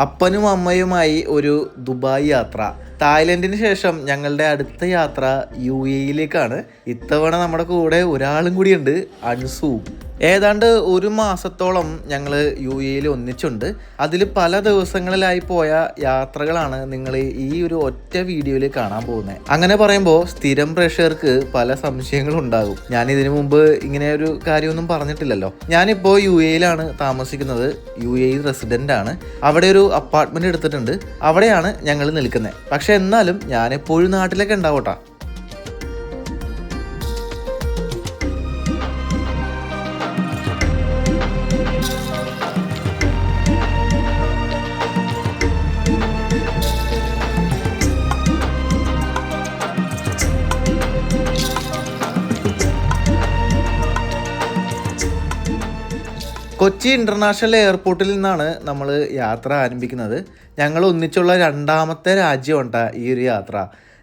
അപ്പനും അമ്മയുമായി ഒരു ദുബായ് യാത്ര. തായ്ലൻഡിന് ശേഷം ഞങ്ങളുടെ അടുത്ത യാത്ര യു എയിലേക്കാണ്. ഇത്തവണ നമ്മുടെ കൂടെ ഒരാളും കൂടിയുണ്ട് അൻസു. ഏതാണ്ട് ഒരു മാസത്തോളം ഞങ്ങൾ യു എയിൽ ഒന്നിച്ചുണ്ട്. അതിൽ പല ദിവസങ്ങളിലായി പോയ യാത്രകളാണ് നിങ്ങൾ ഈ ഒരു ഒറ്റ വീഡിയോയിൽ കാണാൻ പോകുന്നത് അങ്ങനെ പറയുമ്പോൾ സ്ഥിരം പ്രേക്ഷകർക്ക് പല സംശയങ്ങളും ഉണ്ടാകും ഞാൻ ഇതിനു മുമ്പ് ഇങ്ങനെ ഒരു കാര്യമൊന്നും പറഞ്ഞിട്ടില്ലല്ലോ. ഞാനിപ്പോൾ യു എയിലാണ് താമസിക്കുന്നത്. യു എ റെസിഡന്റ് ആണ് അവിടെ ഒരു അപ്പാർട്ട്മെന്റ് എടുത്തിട്ടുണ്ട്. അവിടെയാണ് ഞങ്ങൾ നിൽക്കുന്നത് പക്ഷെ എന്നാലും ഞാൻ എപ്പോഴും നാട്ടിലൊക്കെ ഉണ്ടാവട്ടാ. കൊച്ചി ഇന്റർനാഷണൽ എയർപോർട്ടിൽ നിന്നാണ് നമ്മൾ യാത്ര ആരംഭിക്കുന്നത്. ഞങ്ങൾ ഒന്നിച്ചുള്ള രണ്ടാമത്തെ രാജ്യമുണ്ട ഈ ഒരു യാത്ര.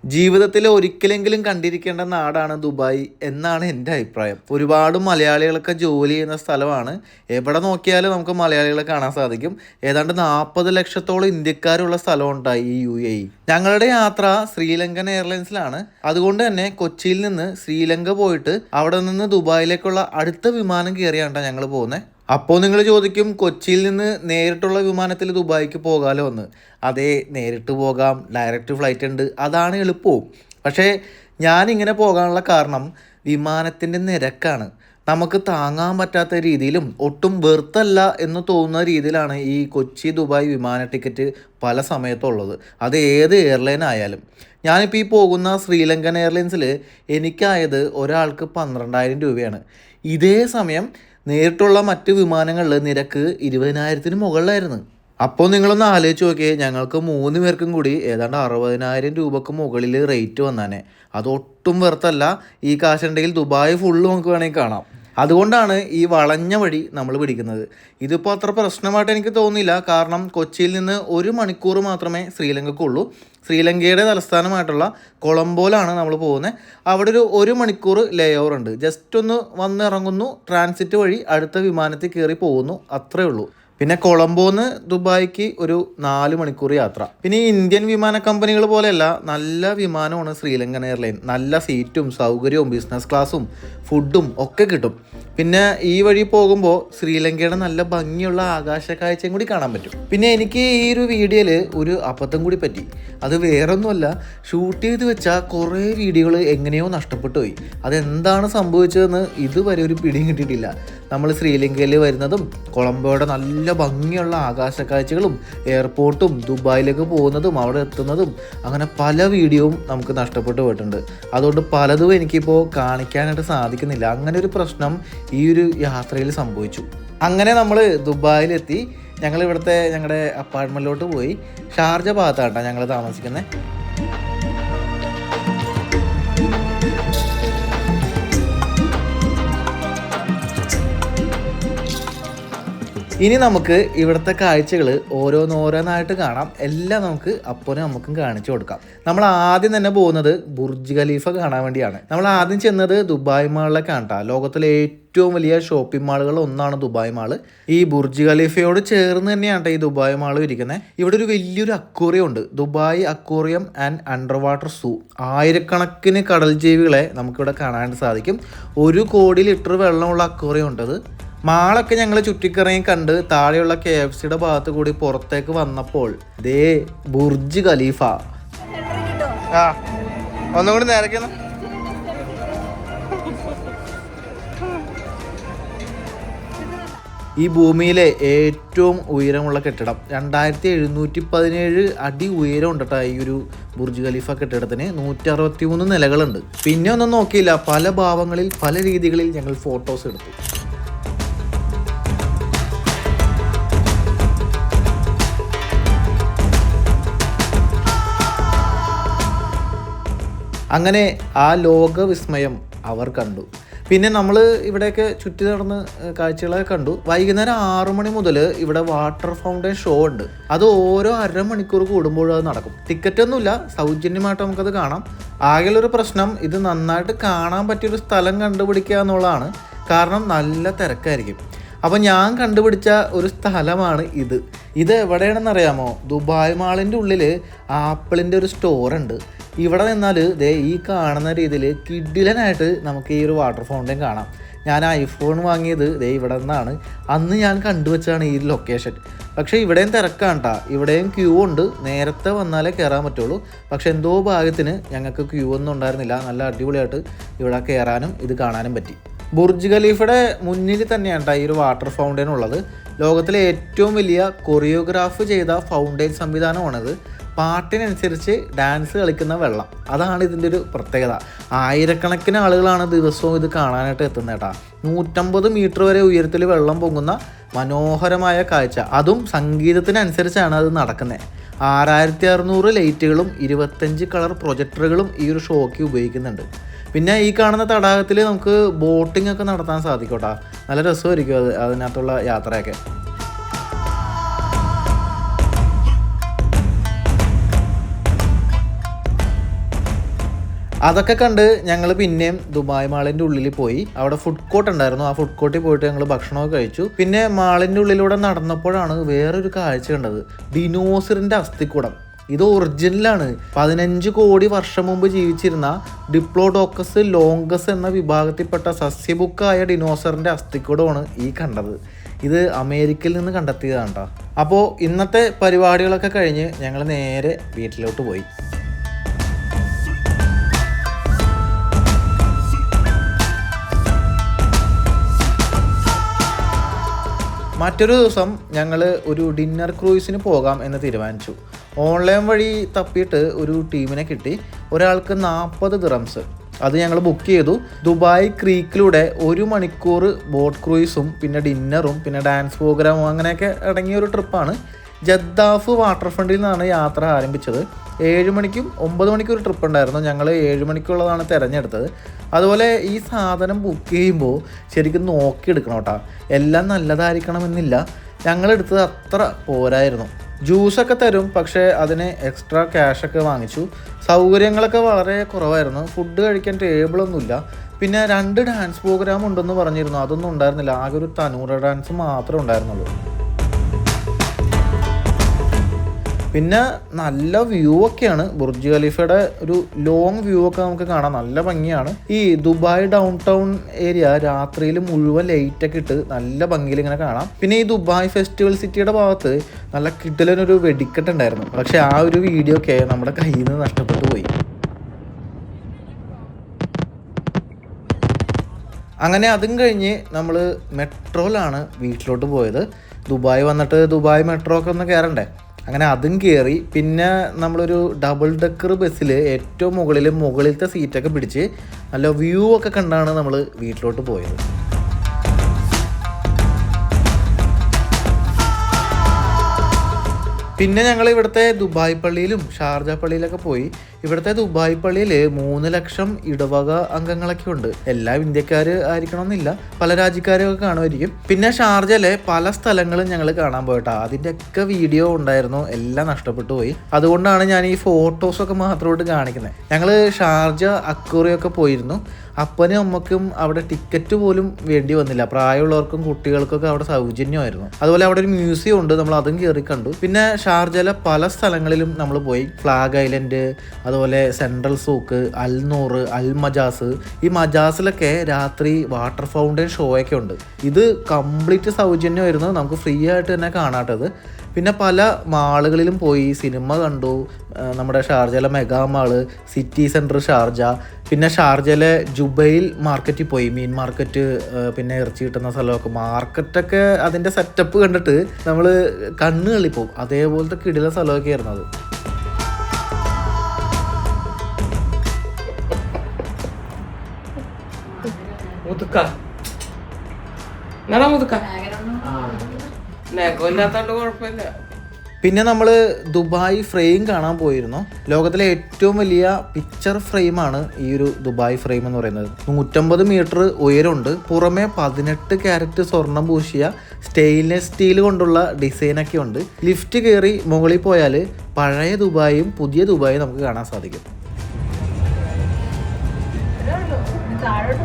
ജീവിതത്തിൽ ഒരിക്കലെങ്കിലും കണ്ടിരിക്കേണ്ട നാടാണ് ദുബായ് എന്നാണ് എന്റെ അഭിപ്രായം. ഒരുപാട് മലയാളികളൊക്കെ ജോലി ചെയ്യുന്ന സ്ഥലമാണ്. എവിടെ നോക്കിയാലും നമുക്ക് മലയാളികളെ കാണാൻ സാധിക്കും. ഏതാണ്ട് നാൽപ്പത് ലക്ഷത്തോളം ഇന്ത്യക്കാരുള്ള സ്ഥലമുണ്ടായി ഈ യു എ ഞങ്ങളുടെ യാത്ര ശ്രീലങ്കൻ എയർലൈൻസിലാണ്. അതുകൊണ്ട് തന്നെ കൊച്ചിയിൽ നിന്ന് ശ്രീലങ്ക പോയിട്ട് അവിടെ നിന്ന് ദുബായിലേക്കുള്ള അടുത്ത വിമാനം കയറിയാണ് ഞങ്ങൾ പോകുന്നത് അപ്പോൾ നിങ്ങൾ ചോദിക്കും കൊച്ചിയിൽ നിന്ന് നേരിട്ടുള്ള വിമാനത്തിൽ ദുബായിക്ക് പോകാമല്ലോ എന്ന്. അതെ നേരിട്ട് പോകാം ഡയറക്റ്റ് ഫ്ലൈറ്റ് ഉണ്ട്. അതാണ് എളുപ്പവും. പക്ഷേ ഞാനിങ്ങനെ പോകാനുള്ള കാരണം വിമാനത്തിന്റെ നിരക്കാണ്. നമുക്ക് താങ്ങാൻ പറ്റാത്ത രീതിയിലും ഒട്ടും വെറുത്തല്ല എന്ന് തോന്നുന്ന രീതിയിലാണ് ഈ കൊച്ചി ദുബായ് വിമാന ടിക്കറ്റ് പല സമയത്തുള്ളത്. അത് ഏത് എയർലൈൻ ആയാലും. ഞാനിപ്പോൾ ഈ പോകുന്ന ശ്രീലങ്കൻ എയർലൈൻസിൽ എനിക്കായത് ഒരാൾക്ക് പന്ത്രണ്ടായിരം രൂപയാണ്. ഇതേ സമയം നേരിട്ടുള്ള മറ്റ് വിമാനങ്ങളിൽ നിരക്ക് ഇരുപതിനായിരത്തിന് മുകളിലായിരുന്നു. അപ്പോൾ നിങ്ങളൊന്ന് ആലോചിച്ച് നോക്കിയേ ഞങ്ങൾക്ക് മൂന്ന് പേർക്കും കൂടി ഏതാണ്ട് അറുപതിനായിരം രൂപക്ക് മുകളിൽ റേറ്റ് വന്നാനെ. അത് ഒട്ടും വെറുത്തല്ല ഈ കാശുണ്ടെങ്കിൽ ദുബായ് ഫുള്ള് നമുക്ക് വേണമെങ്കിൽ കാണാം. അതുകൊണ്ടാണ് ഈ വളഞ്ഞ വഴി നമ്മൾ പിടിക്കുന്നത്. ഇതിപ്പോൾ അത്ര പ്രശ്നമായിട്ട് എനിക്ക് തോന്നിയില്ല കാരണം കൊച്ചിയിൽ നിന്ന് ഒരു മണിക്കൂർ മാത്രമേ ശ്രീലങ്കക്കുള്ളൂ. ശ്രീലങ്കയുടെ തലസ്ഥാനമായിട്ടുള്ള കൊളംബോയിലാണ് നമ്മൾ പോകുന്നത്. അവിടെ ഒരു ഒരു മണിക്കൂർ ലേ ഓവർ ഉണ്ട്. ജസ്റ്റ് ഒന്ന് വന്നിറങ്ങുന്നു ട്രാൻസിറ്റ് വഴി അടുത്ത വിമാനത്തിൽ കയറി പോകുന്നു. അത്രേ ഉള്ളൂ. പിന്നെ കൊളംബോ നിന്ന് ദുബായിക്ക് ഒരു നാല് മണിക്കൂർ യാത്ര. പിന്നെ ഇന്ത്യൻ വിമാന കമ്പനികൾ പോലെയല്ല നല്ല വിമാനമാണ് ശ്രീലങ്കൻ എയർലൈൻ നല്ല സീറ്റും സൗകര്യവും ബിസിനസ് ക്ലാസ്സും ഫുഡും ഒക്കെ കിട്ടും. പിന്നെ ഈ വഴി പോകുമ്പോൾ ശ്രീലങ്കയുടെ നല്ല ഭംഗിയുള്ള ആകാശ കാഴ്ചയും കൂടി കാണാൻ പറ്റും. പിന്നെ എനിക്ക് ഈ ഒരു വീഡിയോയിൽ ഒരു അബദ്ധം കൂടി പറ്റി. അത് വേറൊന്നുമല്ല ഷൂട്ട് ചെയ്ത് വെച്ച കുറേ വീഡിയോകൾ എങ്ങനെയോ നഷ്ടപ്പെട്ടു പോയി. അതെന്താണ് സംഭവിച്ചതെന്ന് ഇതുവരെ ഒരു പിടിയും കിട്ടിയിട്ടില്ല. നമ്മൾ ശ്രീലങ്കയിൽ വരുന്നതും കൊളംബോയുടെ നല്ല ഭംഗിയുള്ള ആകാശ കാഴ്ചകളും എയർപോർട്ടും ദുബായിലേക്ക് പോകുന്നതും അവിടെ എത്തുന്നതും അങ്ങനെ പല വീഡിയോയും നമുക്ക് നഷ്ടപ്പെട്ടു പോയിട്ടുണ്ട്. അതുകൊണ്ട് പലതും എനിക്കിപ്പോൾ കാണിക്കാനായിട്ട് സാധിക്കുന്നില്ല. അങ്ങനെ ഒരു പ്രശ്നം ഈ ഒരു യാത്രയിൽ സംഭവിച്ചു. അങ്ങനെ നമ്മൾ ദുബായിലെത്തി ഞങ്ങൾ ഇവിടുത്തെ ഞങ്ങളുടെ അപ്പാർട്ട്മെന്റിലോട്ട് പോയി. ഷാർജ ഭാഗത്താട്ടോ ഞങ്ങൾ താമസിക്കുന്നത് ഇനി നമുക്ക് ഇവിടുത്തെ കാഴ്ചകൾ ഓരോന്നോരോന്നായിട്ട് കാണാം. എല്ലാം നമുക്ക് അപ്പനും നമുക്കും കാണിച്ചു കൊടുക്കാം. നമ്മൾ ആദ്യം തന്നെ പോകുന്നത് ബുർജ് ഖലീഫ കാണാൻ വേണ്ടിയാണ്. നമ്മൾ ആദ്യം ചെന്നത് ദുബായ് മാളിലേക്കാണ് കേട്ടോ ലോകത്തിലെ ഏറ്റവും വലിയ ഷോപ്പിംഗ് മാളുകൾ ഒന്നാണ് ദുബായ് മാൾ. ഈ ബുർജ് ഖലീഫയോട് ചേർന്ന് തന്നെയാണ് ഈ ദുബായ് മാൾ ഇരിക്കുന്നത് ഇവിടെ ഒരു വലിയൊരു അക്വേറിയം ഉണ്ട്. Dubai aquarium and underwater zoo. ആയിരക്കണക്കിന് കടൽ ജീവികളെ നമുക്കിവിടെ കാണാൻ സാധിക്കും. ഒരു കോടി ലിറ്റർ വെള്ളമുള്ള അക്വേറിയം ഉണ്ടത്. മാളൊക്കെ ഞങ്ങൾ ചുറ്റിക്കറങ്ങി കണ്ട് താഴെയുള്ള കെ എഫ് സിയുടെ ഭാഗത്ത് കൂടി പുറത്തേക്ക് വന്നപ്പോൾ ദേ ബുർജ് ഖലീഫ. ആ ഒന്നും കൂടി നേരക്കുന്നു ഈ ഭൂമിയിലെ ഏറ്റവും ഉയരമുള്ള കെട്ടിടം രണ്ടായിരത്തി എഴുന്നൂറ്റി പതിനേഴ് അടി ഉയരം ഉണ്ട് കേട്ടോ ഈ ഒരു ബുർജ് ഖലീഫ കെട്ടിടത്തിന്. നൂറ്റി അറുപത്തി മൂന്ന് നിലകളുണ്ട്. പിന്നെ ഒന്നും നോക്കിയില്ല. പല ഭാവങ്ങളിൽ പല രീതികളിൽ ഞങ്ങൾ ഫോട്ടോസ് എടുത്തു. അങ്ങനെ ആ ലോക വിസ്മയം അവർ കണ്ടു. പിന്നെ നമ്മൾ ഇവിടെയൊക്കെ ചുറ്റി നടന്ന് കാഴ്ചകളൊക്കെ കണ്ടു. വൈകുന്നേരം ആറു മണി മുതൽ ഇവിടെ വാട്ടർ ഫൗണ്ടൻ ഷോ ഉണ്ട്. അത് ഓരോ അരമണിക്കൂർ കൂടുമ്പോഴും അത് നടക്കും. ടിക്കറ്റ് ഒന്നുമില്ല സൗജന്യമായിട്ട് നമുക്കത് കാണാം. ആകെയുള്ളൊരു പ്രശ്നം ഇത് നന്നായിട്ട് കാണാൻ പറ്റിയൊരു സ്ഥലം കണ്ടുപിടിക്കുക എന്നുള്ളതാണ്. കാരണം നല്ല തിരക്കായിരിക്കും. അപ്പോൾ ഞാൻ കണ്ടുപിടിച്ച ഒരു സ്ഥലമാണ് ഇത്. ഇത് എവിടെയാണെന്ന് അറിയാമോ ദുബായ് മാളിന്റെ ഉള്ളിൽ ആപ്പിളിന്റെ ഒരു സ്റ്റോർ ഉണ്ട്. ഇവിടെ നിന്നാൽ ദേ ഈ കാണുന്ന രീതിയിൽ കിഡിലനായിട്ട് നമുക്ക് ഈ ഒരു വാട്ടർ ഫൗണ്ടൻ കാണാം. ഞാൻ ഐഫോൺ വാങ്ങിയത് ദേ ഇവിടെ നിന്നാണ്. അന്ന് ഞാൻ കണ്ടുവച്ചാണ് ഈ ലൊക്കേഷൻ പക്ഷേ ഇവിടെയും തിരക്കാണ് കേട്ടോ ഇവിടെയും ക്യൂ ഉണ്ട്. നേരത്തെ വന്നാലേ കയറാൻ പറ്റുള്ളൂ. പക്ഷേ എന്തോ ഭാഗത്തിന് ഞങ്ങൾക്ക് ക്യൂ ഒന്നും ഉണ്ടായിരുന്നില്ല. നല്ല അടിപൊളിയായിട്ട് ഇവിടെ കയറാനും ഇത് കാണാനും പറ്റി. ബുർജ് ഖലീഫയുടെ മുന്നിൽ തന്നെയാണ് ഈ ഒരു വാട്ടർ ഫൗണ്ടൻ ഉള്ളത്. ലോകത്തിലെ ഏറ്റവും വലിയ കൊറിയോഗ്രാഫ് ചെയ്ത ഫൗണ്ടൻ സംവിധാനമാണത്. പാട്ടിനനുസരിച്ച് ഡാൻസ് കളിക്കുന്ന വെള്ളം. അതാണ് ഇതിന്റെ ഒരു പ്രത്യേകത. ആയിരക്കണക്കിന് ആളുകളാണ് ദിവസവും ഇത് കാണാനായിട്ട് എത്തുന്നത് കേട്ടോ നൂറ്റമ്പത് മീറ്റർ വരെ ഉയരത്തിൽ വെള്ളം പൊങ്ങുന്ന മനോഹരമായ കാഴ്ച. അതും സംഗീതത്തിനനുസരിച്ചാണ് അത് നടക്കുന്നത്. ആറായിരത്തി അറുന്നൂറ് ലൈറ്റുകളും ഇരുപത്തഞ്ച് കളർ പ്രൊജക്ടറുകളും ഈ ഒരു ഷോയ്ക്ക് ഉപയോഗിക്കുന്നുണ്ട്. പിന്നെ ഈ കാണുന്ന തടാകത്തിൽ നമുക്ക് ബോട്ടിംഗ് ഒക്കെ നടത്താൻ സാധിക്കും കേട്ടോ നല്ല രസമായിരിക്കും അത് അതിനകത്തുള്ള യാത്രയൊക്കെ. അതൊക്കെ കണ്ട് ഞങ്ങൾ പിന്നെയും ദുബായ് മാളിന്റെ ഉള്ളിൽ പോയി. അവിടെ ഫുഡ് കോർട്ട് ഉണ്ടായിരുന്നു. ആ ഫുഡ് കോർട്ടിൽ പോയിട്ട് ഞങ്ങൾ ഭക്ഷണമൊക്കെ കഴിച്ചു. പിന്നെ മാളിന്റെ ഉള്ളിലൂടെ നടന്നപ്പോഴാണ് വേറൊരു കാഴ്ച കണ്ടത്. ഡിനോസറിന്റെ അസ്ഥിക്കൂടം. ഇത് ഒറിജിനലാണ് പതിനഞ്ച് കോടി വർഷം മുമ്പ് ജീവിച്ചിരുന്ന ഡിപ്ലോഡോക്കസ് ലോങ്കസ് എന്ന വിഭാഗത്തിൽപ്പെട്ട സസ്യബുക്കായ ഡിനോസറിന്റെ അസ്ഥിക്കൂടമാണ് ഈ കണ്ടത്. ഇത് അമേരിക്കയിൽ നിന്ന് കണ്ടെത്തിയതാണ് കേട്ടോ അപ്പോൾ ഇന്നത്തെ പരിപാടികളൊക്കെ കഴിഞ്ഞ് ഞങ്ങൾ നേരെ വീട്ടിലോട്ട് പോയി. മറ്റൊരു ദിവസം ഞങ്ങൾ ഒരു ഡിന്നർ ക്രൂയിസിന് പോകാം എന്ന് തീരുമാനിച്ചു. ഓൺലൈൻ വഴി തപ്പിയിട്ട് ഒരു ടീമിനെ കിട്ടി. ഒരാൾക്ക് നാൽപ്പത് ദിറംസ് അത് ഞങ്ങൾ ബുക്ക് ചെയ്തു. ദുബായ് ക്രീക്കിലൂടെ ഒരു മണിക്കൂർ ബോട്ട് ക്രൂയിസും പിന്നെ ഡിന്നറും പിന്നെ ഡാൻസ് പ്രോഗ്രാമും അങ്ങനെയൊക്കെ അടങ്ങിയ ഒരു ട്രിപ്പാണ് ജദ്ദാഫ് വാട്ടർ ഫ്രണ്ടിൽ നിന്നാണ് യാത്ര ആരംഭിച്ചത്. ഏഴ് മണിക്കും ഒമ്പത് മണിക്കും ഒരു ട്രിപ്പ് ഉണ്ടായിരുന്നു. ഞങ്ങൾ ഏഴ് മണിക്കുള്ളതാണ് തിരഞ്ഞെടുത്തത്. അതുപോലെ ഈ സാധനം ബുക്ക് ചെയ്യുമ്പോൾ ശരിക്കും നോക്കിയെടുക്കണം കേട്ടോ. എല്ലാം നല്ലതായിരിക്കണമെന്നില്ല. ഞങ്ങളെടുത്തത് അത്ര പോരായിരുന്നു. ജ്യൂസൊക്കെ തരും പക്ഷേ അതിന് എക്സ്ട്രാ ക്യാഷൊക്കെ വാങ്ങിച്ചു. സൗകര്യങ്ങളൊക്കെ വളരെ കുറവായിരുന്നു. ഫുഡ് കഴിക്കാൻ ടേബിളൊന്നുമില്ല പിന്നെ രണ്ട് ഡാൻസ് പ്രോഗ്രാം ഉണ്ടെന്ന് പറഞ്ഞിരുന്നു. അതൊന്നും ഉണ്ടായിരുന്നില്ല. ആകെ ഒരു തനൂറ ഡാൻസ് മാത്രമേ ഉണ്ടായിരുന്നുള്ളൂ. പിന്നെ നല്ല വ്യൂ ഒക്കെയാണ്. ബുർജ് ഖലീഫയുടെ ഒരു ലോങ് വ്യൂ ഒക്കെ നമുക്ക് കാണാം. നല്ല ഭംഗിയാണ്. ഈ ദുബായ് ഡൗൺ ടൗൺ ഏരിയ രാത്രിയിൽ മുഴുവൻ ലൈറ്റ് ഒക്കെ ഇട്ട് നല്ല ഭംഗിയിൽ ഇങ്ങനെ കാണാം. പിന്നെ ഈ ദുബായ് ഫെസ്റ്റിവൽ സിറ്റിയുടെ ഭാഗത്ത് നല്ല കിട്ടലൊരു വെടിക്കെട്ട് ഉണ്ടായിരുന്നു. പക്ഷെ ആ ഒരു വീഡിയോ ഒക്കെ നമ്മുടെ കയ്യിൽ നിന്ന് നഷ്ടപ്പെട്ടു പോയി. അങ്ങനെ അതും കഴിഞ്ഞ് നമ്മൾ മെട്രോയിലാണ് വീട്ടിലോട്ട് പോയത്. ദുബായ് വന്നിട്ട് ദുബായ് മെട്രോ ഒക്കെ ഒന്ന് കയറണ്ടേ അങ്ങനെ അതും കയറി പിന്നെ നമ്മളൊരു ഡബിൾ ഡെക്കർ ബസ്സിൽ ഏറ്റവും മുകളിൽ മുകളിലത്തെ സീറ്റൊക്കെ പിടിച്ച് നല്ല വ്യൂ ഒക്കെ കണ്ടാണ് നമ്മൾ വീട്ടിലോട്ട് പോയത്. പിന്നെ ഞങ്ങൾ ഇവിടുത്തെ ദുബായ് പള്ളിയിലും ഷാർജ പള്ളിയിലൊക്കെ പോയി. ഇവിടുത്തെ ദുബായ് പള്ളിയിൽ മൂന്ന് ലക്ഷം ഇടവക അംഗങ്ങളൊക്കെ ഉണ്ട്. എല്ലാ ഇന്ത്യക്കാർ ആയിരിക്കണമെന്നില്ല. പല രാജ്യക്കാരൊക്കെ കാണുമായിരിക്കും. പിന്നെ ഷാർജയിലെ പല സ്ഥലങ്ങളും ഞങ്ങൾ കാണാൻ പോയിട്ടാ. അതിന്റെയൊക്കെ വീഡിയോ ഉണ്ടായിരുന്നു. എല്ലാം നഷ്ടപ്പെട്ടു പോയി. അതുകൊണ്ടാണ് ഞാൻ ഈ ഫോട്ടോസൊക്കെ മാത്രമായിട്ട് കാണിക്കുന്നത് ഞങ്ങൾ ഷാർജ അക്കൂറിയൊക്കെ പോയിരുന്നു. അപ്പനും അമ്മക്കും അവിടെ ടിക്കറ്റ് പോലും വേണ്ടി വന്നില്ല. പ്രായമുള്ളവർക്കും കുട്ടികൾക്കൊക്കെ അവിടെ സൗജന്യമായിരുന്നു. അതുപോലെ അവിടെ ഒരു മ്യൂസിയം ഉണ്ട്. നമ്മൾ അതും കയറി കണ്ടു. പിന്നെ ഷാർജയിലെ പല സ്ഥലങ്ങളിലും നമ്മൾ പോയി. ഫ്ലാഗ് ഐലൻഡ് അതുപോലെ Central Souk Al Noor Al Majaz ഈ മജാസിലൊക്കെ രാത്രി വാട്ടർ ഫൗണ്ടൻ ഷോയൊക്കെ ഉണ്ട്. ഇത് കംപ്ലീറ്റ് സൗജന്യമായിരുന്നു. നമുക്ക് ഫ്രീ ആയിട്ട് തന്നെ കാണാട്ടത് പിന്നെ പല മാളുകളിലും പോയി സിനിമ കണ്ടു. നമ്മുടെ ഷാർജയിലെ Mega Mall City Centre Sharjah. പിന്നെ ഷാർജയിലെ ജുബൈൽ മാർക്കറ്റിൽ പോയി. മീൻ മാർക്കറ്റ് പിന്നെ ഇറച്ചി കിട്ടുന്ന സ്ഥലമൊക്കെ. മാർക്കറ്റൊക്കെ അതിന്റെ സെറ്റപ്പ് കണ്ടിട്ട് നമ്മൾ കണ്ണ് കളിപ്പോവും അതേപോലത്തെ കിടില സ്ഥലമൊക്കെ ആയിരുന്നു അത്. മുതുക്ക എന്നാടാ മുതുക്ക കുഴപ്പമില്ല. പിന്നെ നമ്മൾ ദുബായ് ഫ്രെയിം കാണാൻ പോയിരുന്നു. ലോകത്തിലെ ഏറ്റവും വലിയ പിക്ചർ ഫ്രെയിമാണ് ഈ ഒരു ദുബായ് ഫ്രെയിം എന്ന് പറയുന്നത്. നൂറ്റമ്പത് മീറ്റർ ഉയരമുണ്ട്. പുറമെ പതിനെട്ട് ക്യാരറ്റ് സ്വർണം പൂശിയ സ്റ്റെയിൻലെസ് സ്റ്റീൽ കൊണ്ടുള്ള ഡിസൈനൊക്കെ ഉണ്ട്. ലിഫ്റ്റ് കയറി മുകളിൽ പോയാൽ പഴയ ദുബായും പുതിയ ദുബായും നമുക്ക് കാണാൻ സാധിക്കും. താഴോട്ട്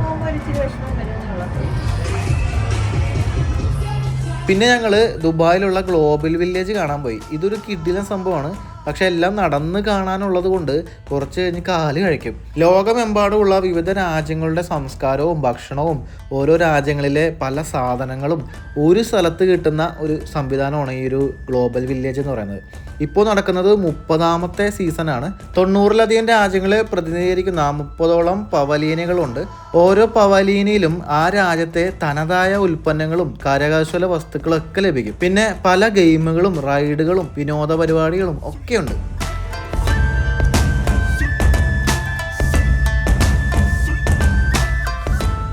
പിന്നെ ഞങ്ങൾ ദുബായിലുള്ള ഗ്ലോബൽ വില്ലേജ് കാണാൻ പോയി. ഇതൊരു കിഡിലെ സംഭവമാണ്. പക്ഷെ എല്ലാം നടന്ന് കാണാനുള്ളത് കൊണ്ട് കുറച്ച് കഴിഞ്ഞ് കാൽ കഴിക്കും. ലോകമെമ്പാടുമുള്ള വിവിധ രാജ്യങ്ങളുടെ സംസ്കാരവും ഭക്ഷണവും ഓരോ രാജ്യങ്ങളിലെ പല സാധനങ്ങളും ഒരു സ്ഥലത്ത് കിട്ടുന്ന ഒരു സംവിധാനമാണ് ഈ ഒരു ഗ്ലോബൽ വില്ലേജ് എന്ന് പറയുന്നത്. ഇപ്പോൾ നടക്കുന്നത് മുപ്പതാമത്തെ സീസണാണ്. തൊണ്ണൂറിലധികം രാജ്യങ്ങളെ പ്രതിനിധീകരിക്കുന്ന മുപ്പതോളം പവലീനുകളുണ്ട്. ഓരോ പവലീനിലും ആ രാജ്യത്തെ തനതായ ഉൽപ്പന്നങ്ങളും കരകൗശല വസ്തുക്കളൊക്കെ ലഭിക്കും. പിന്നെ പല ഗെയിമുകളും റൈഡുകളും വിനോദ പരിപാടികളും ഒക്കെയുണ്ട്.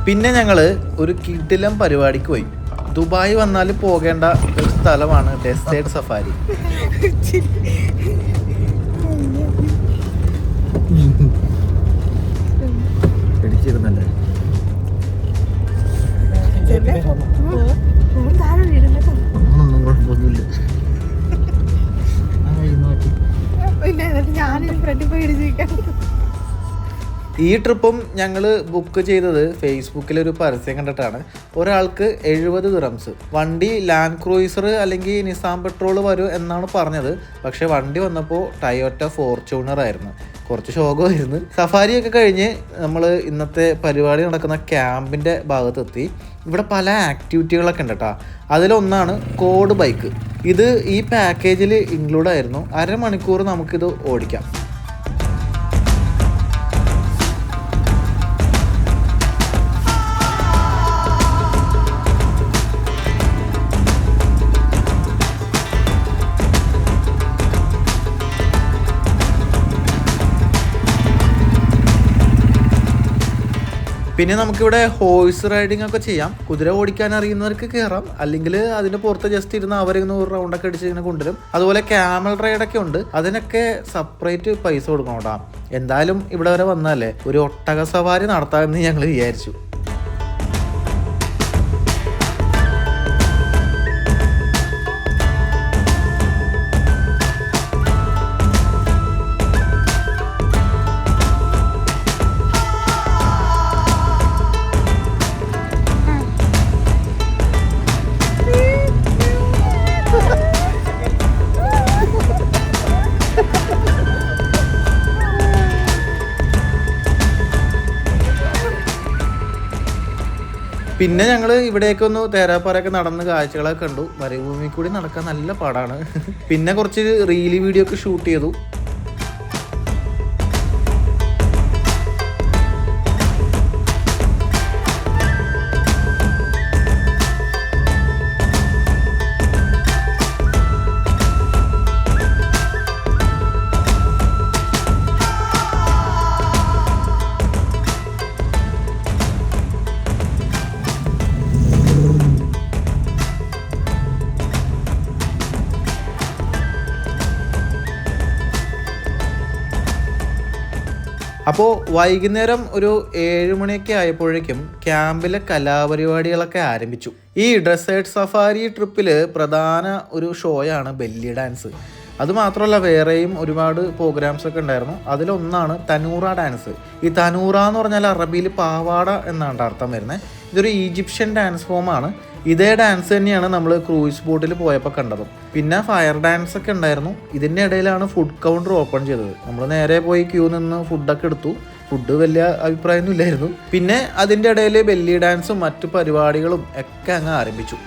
പിന്നെ ഞങ്ങൾ ഒരു കിടിലം പരിപാടിക്ക് പോയി. ദുബായ് വന്നാൽ പോകേണ്ട ഒരു സ്ഥലമാണ് ഡെസേർട്ട് സഫാരി പിടിച്ചിരുന്നല്ലേ? ഒന്നും കുഴപ്പമൊന്നുമില്ല പിന്നെ എന്നിട്ട് ഞാനിനി ഫ്രണ്ടിൽ പോയി ഇടിച്ചിരിക്കാം ഈ ട്രിപ്പും ഞങ്ങൾ ബുക്ക് ചെയ്തത് ഫേസ്ബുക്കിൽ ഒരു പരസ്യം കണ്ടിട്ടാണ്. ഒരാൾക്ക് എഴുപത് ദിറംസ് വണ്ടി ലാൻഡ് ക്രൂയിസർ അല്ലെങ്കിൽ നിസാം പെട്രോൾ വരും എന്നാണ് പറഞ്ഞത്. പക്ഷേ വണ്ടി വന്നപ്പോൾ ടയോറ്റ ഫോർച്യൂണർ ആയിരുന്നു. കുറച്ച് ശോകമായിരുന്നു. സഫാരിയൊക്കെ കഴിഞ്ഞ് നമ്മൾ ഇന്നത്തെ പരിപാടി നടക്കുന്ന ക്യാമ്പിന്റെ ഭാഗത്തെത്തി. ഇവിടെ പല ആക്ടിവിറ്റികളൊക്കെ ഉണ്ട് കേട്ടോ അതിലൊന്നാണ് കോഡ് ബൈക്ക് ഇത് ഈ പാക്കേജിൽ ഇൻക്ലൂഡ് ആയിരുന്നു. അരമണിക്കൂർ നമുക്കിത് ഓടിക്കാം. പിന്നെ നമുക്കിവിടെ ഹോഴ്സ് റൈഡിംഗ് ഒക്കെ ചെയ്യാം. കുതിര ഓടിക്കാൻ അറിയുന്നവർക്ക് കയറാം അല്ലെങ്കിൽ അതിന്റെ പുറത്ത് ജസ്റ്റ് ഇരുന്ന് നൂറ് റൗണ്ടൊക്കെ അടിച്ച് ഇങ്ങനെ കൊണ്ടുവരും. അതുപോലെ ക്യാമൽ റൈഡൊക്കെ ഉണ്ട്. അതിനൊക്കെ സെപ്പറേറ്റ് പൈസ കൊടുക്കണം കേട്ടോ എന്തായാലും ഇവിടെ വരെ വന്നാലേ ഒരു ഒട്ടക സവാരി നടത്താമെന്ന് ഞങ്ങൾ വിചാരിച്ചു. പിന്നെ ഞങ്ങൾ ഇവിടേക്കൊന്ന് തേരാപ്പാറയൊക്കെ നടന്ന് കാഴ്ചകളൊക്കെ കണ്ടു. മരുഭൂമി കൂടി നടക്കാൻ നല്ല പാടാണ്. പിന്നെ കുറച്ച് റീൽ വീഡിയോ ഒക്കെ ഷൂട്ട് ചെയ്തു. അപ്പോൾ വൈകുന്നേരം ഒരു ഏഴ് മണിയൊക്കെ ആയപ്പോഴേക്കും ക്യാമ്പിലെ കലാപരിപാടികളൊക്കെ ആരംഭിച്ചു. ഈ ഡെസേർട്ട് സഫാരി ട്രിപ്പിൽ പ്രധാന ഒരു ഷോയാണ് ബെല്ലി ഡാൻസ്. അതുമാത്രമല്ല വേറെയും ഒരുപാട് പ്രോഗ്രാംസ് ഒക്കെ ഉണ്ടായിരുന്നു. അതിലൊന്നാണ് തനൂറ ഡാൻസ്. ഈ തനൂറ എന്ന് പറഞ്ഞാൽ അറബിയിൽ പാവാട എന്നാണ് അർത്ഥം വരുന്നത് ഇതൊരു ഈജിപ്ഷ്യൻ ഡാൻസ് ഫോമാണ്. ഇതേ ഡാൻസ് തന്നെയാണ് നമ്മൾ ക്രൂയിസ് ബോട്ടിൽ പോയപ്പോൾ കണ്ടത്. പിന്നെ ഫയർ ഡാൻസ് ഒക്കെ ഉണ്ടായിരുന്നു. ഇതിന്റെ ഇടയിലാണ് ഫുഡ് കൗണ്ടർ ഓപ്പൺ ചെയ്തത്. നമ്മൾ നേരെ പോയി ക്യൂ നിന്ന് ഫുഡൊക്കെ എടുത്തു. ഫുഡ് വലിയ അഭിപ്രായമൊന്നും ഇല്ലായിരുന്നു. പിന്നെ അതിന്റെ ഇടയിൽ ബെല്ലി ഡാൻസും മറ്റു പരിപാടികളും ഒക്കെ അങ്ങ് ആരംഭിച്ചു.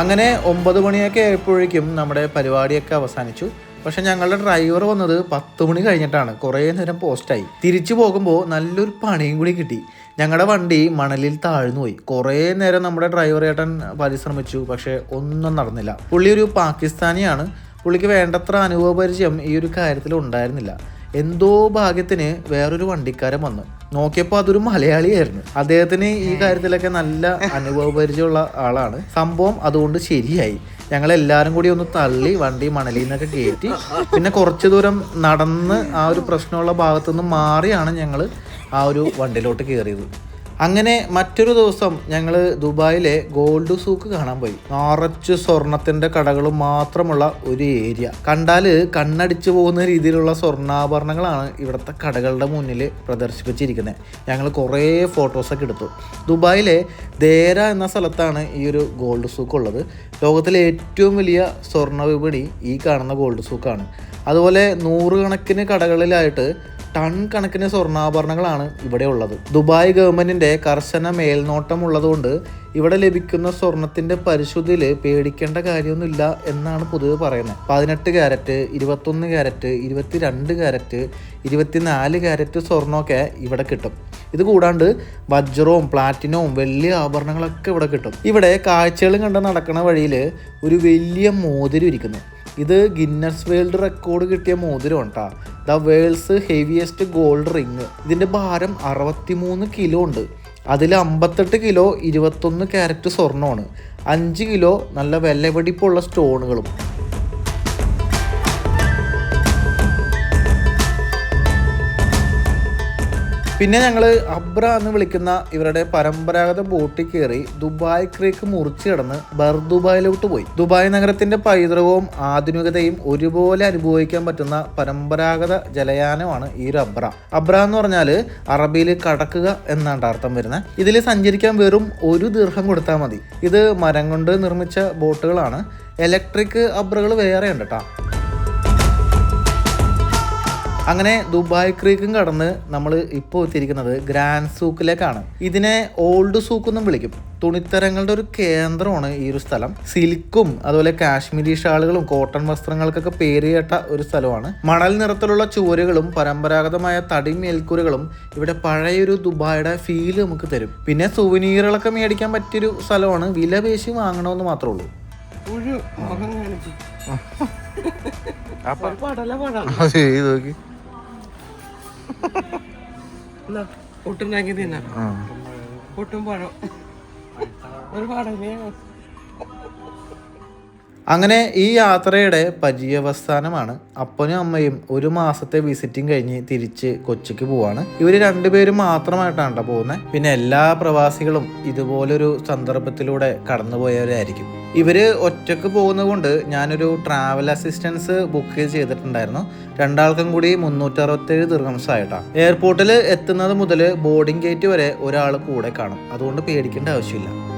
അങ്ങനെ ഒമ്പത് മണിയൊക്കെ ആയപ്പോഴേക്കും നമ്മുടെ പരിപാടിയൊക്കെ അവസാനിച്ചു. പക്ഷെ ഞങ്ങളുടെ ഡ്രൈവർ വന്നത് പത്ത് മണി കഴിഞ്ഞിട്ടാണ്. കുറേ നേരം പോസ്റ്റായി തിരിച്ചു പോകുമ്പോൾ നല്ലൊരു പണിയും കൂടി കിട്ടി. ഞങ്ങളുടെ വണ്ടി മണലിൽ താഴ്ന്നു പോയി. കുറേ നേരം നമ്മുടെ ഡ്രൈവർ ഏട്ടൻ പരിശ്രമിച്ചു. പക്ഷേ ഒന്നും നടന്നില്ല. പുള്ളി ഒരു പാകിസ്ഥാനിയാണ്. പുള്ളിക്ക് വേണ്ടത്ര അനുഭവ പരിചയം ഈ ഒരു കാര്യത്തിൽ ഉണ്ടായിരുന്നില്ല. എന്തോ ഭാഗ്യത്തിന് വേറൊരു വണ്ടിക്കാരൻ വന്നു. നോക്കിയപ്പോൾ അതൊരു മലയാളിയായിരുന്നു. അദ്ദേഹത്തിന് ഈ കാര്യത്തിലൊക്കെ നല്ല അനുഭവ പരിചയമുള്ള ആളാണ്. സംഭവം അതുകൊണ്ട് ശരിയായി. ഞങ്ങൾ എല്ലാവരും കൂടി ഒന്ന് തള്ളി വണ്ടി മണലിൽ നിന്നൊക്കെ കയറ്റി പിന്നെ കുറച്ച് ദൂരം നടന്ന് ആ ഒരു പ്രശ്നമുള്ള ഭാഗത്തുനിന്ന് മാറിയാണ് ഞങ്ങൾ ആ ഒരു വണ്ടിയിലോട്ട് കയറിയത് അങ്ങനെ മറ്റൊരു ദിവസം ഞങ്ങൾ ദുബായിലെ ഗോൾഡ് സൂക്ക് കാണാൻ പോയി. നിറച്ച് സ്വർണത്തിന്റെ കടകൾ മാത്രമുള്ള ഒരു ഏരിയ. കണ്ടാൽ കണ്ണടിച്ചു പോകുന്ന രീതിയിലുള്ള സ്വർണാഭരണങ്ങളാണ് ഇവിടുത്തെ കടകളുടെ മുന്നിൽ പ്രദർശിപ്പിച്ചിരിക്കുന്നത് ഞങ്ങൾ കുറേ ഫോട്ടോസൊക്കെ എടുത്തു. ദുബായിലെ ദേര എന്ന സ്ഥലത്താണ് ഈ ഒരു ഗോൾഡ് സൂക്ക് ഉള്ളത്. ലോകത്തിലെ ഏറ്റവും വലിയ സ്വർണ വിപണി ഈ കാണുന്ന ഗോൾഡ് സൂക്കാണ്. അതുപോലെ നൂറുകണക്കിന് കടകളിലായിട്ട് ടൺ കണക്കിന് സ്വർണാഭരണങ്ങളാണ് ഇവിടെ ഉള്ളത്. ദുബായ് ഗവൺമെന്റിന്റെ കർശന മേൽനോട്ടം ഉള്ളതുകൊണ്ട് ഇവിടെ ലഭിക്കുന്ന സ്വർണത്തിന്റെ പരിശുദ്ധിയിൽ പേടിക്കേണ്ട കാര്യമൊന്നുമില്ല എന്നാണ് പൊതുവെ പറയുന്നത്. പതിനെട്ട് ക്യാരറ്റ് ഇരുപത്തൊന്ന് ക്യാരറ്റ് ഇരുപത്തിരണ്ട് ക്യാരറ്റ് ഇരുപത്തിനാല് ക്യാരറ്റ് സ്വർണമൊക്കെ ഇവിടെ കിട്ടും. ഇത് കൂടാണ്ട് വജ്രവും പ്ലാറ്റിനവും വലിയ ആഭരണങ്ങളൊക്കെ ഇവിടെ കിട്ടും. ഇവിടെ കാഴ്ചകളും കണ്ട് നടക്കുന്ന വഴിയിൽ ഒരു വലിയ മോതിരം ഇരിക്കുന്നു. ഇത് ഗിന്നസ് വേൾഡ് റെക്കോർഡ് കിട്ടിയ മോതിരം കേട്ടോ the world's heaviest gold ring ഇതിന്റെ ഭാരം അറുപത്തിമൂന്ന് കിലോ ഉണ്ട്. അതിൽ അമ്പത്തെട്ട് കിലോ ഇരുപത്തൊന്ന് ക്യാരറ്റ് സ്വർണമാണ്. അഞ്ച് കിലോ നല്ല വിലപിടിപ്പുള്ള സ്റ്റോണുകളും. പിന്നെ ഞങ്ങൾ അബ്ര എന്ന് വിളിക്കുന്ന ഇവരുടെ പരമ്പരാഗത ബോട്ടിൽ കയറി ദുബായ് ക്രീക്ക് മുറിച്ച് കിടന്ന് ബർദുബായിലോട്ട് പോയി. ദുബായ് നഗരത്തിന്റെ പൈതൃകവും ആധുനികതയും ഒരുപോലെ അനുഭവിക്കാൻ പറ്റുന്ന പരമ്പരാഗത ജലയാനമാണ് ഈ ഒരു അബ്ര. അബ്ര എന്ന് പറഞ്ഞാൽ അറബിയിൽ കടക്കുക എന്നാണ് അർത്ഥം വരുന്നത്. ഇതിൽ സഞ്ചരിക്കാൻ വെറും ഒരു ദീർഘം കൊടുത്താൽ മതി. ഇത് മരം കൊണ്ട് നിർമ്മിച്ച ബോട്ടുകളാണ്. ഇലക്ട്രിക് അബ്രകൾ വേറെ ഉണ്ട് കേട്ടോ. അങ്ങനെ ദുബായ് ക്രീക്കും കടന്ന് നമ്മൾ ഇപ്പോൾ എത്തിയിരിക്കുന്നത് ഗ്രാൻഡ് സൂക്കിലേക്കാണ്. ഇതിനെ ഓൾഡ് സൂക്ക് എന്നും വിളിക്കും. തുണിത്തരങ്ങളുടെ ഒരു കേന്ദ്രമാണ് ഈ ഒരു സ്ഥലം. സിൽക്കും അതുപോലെ കാശ്മീരി ഷാളുകളും കോട്ടൺ വസ്ത്രങ്ങൾക്കൊക്കെ പേര് കേട്ട ഒരു സ്ഥലമാണ്. മണൽ നിറത്തിലുള്ള ചുവരുകളും പരമ്പരാഗതമായ തടി മേൽക്കൂരകളും ഇവിടെ പഴയൊരു ദുബായുടെ ഫീൽ നമുക്ക് തരും. പിന്നെ സുവനീറുകളൊക്കെ മേടിക്കാൻ പറ്റിയൊരു സ്ഥലമാണ്. വില പേശി വാങ്ങണമെന്ന് മാത്രമേ ഉള്ളൂ. ഒരു പടല പടല പൊട്ടുണ്ടാക്കി തിന്നാ. പൊട്ടും പഴം. ഒരുപാട് അങ്ങനെ ഈ യാത്രയുടെ പര്യവസാനമാണ്. അപ്പനും അമ്മയും ഒരു മാസത്തെ വിസിറ്റിംഗ് കഴിഞ്ഞ് തിരിച്ച് കൊച്ചിക്ക് പോവാണ്. ഇവർ രണ്ടുപേരും മാത്രമായിട്ടാണ് കേട്ടോ പോകുന്നത് പിന്നെ എല്ലാ പ്രവാസികളും ഇതുപോലൊരു സന്ദർഭത്തിലൂടെ കടന്നുപോയവരായിരിക്കും. ഇവർ ഒറ്റയ്ക്ക് പോകുന്നത് കൊണ്ട് ഞാനൊരു ട്രാവൽ അസിസ്റ്റൻസ് ബുക്ക് ചെയ്തിട്ടുണ്ടായിരുന്നു. രണ്ടാൾക്കും കൂടി മുന്നൂറ്റി അറുപത്തേഴ് ദീർഘംസ് ആയിട്ടാ എയർപോർട്ടിൽ എത്തുന്നത് മുതൽ ബോർഡിംഗ് ഗേറ്റ് വരെ ഒരാൾ കൂടെ കാണും. അതുകൊണ്ട് പേടിക്കേണ്ട ആവശ്യമില്ല.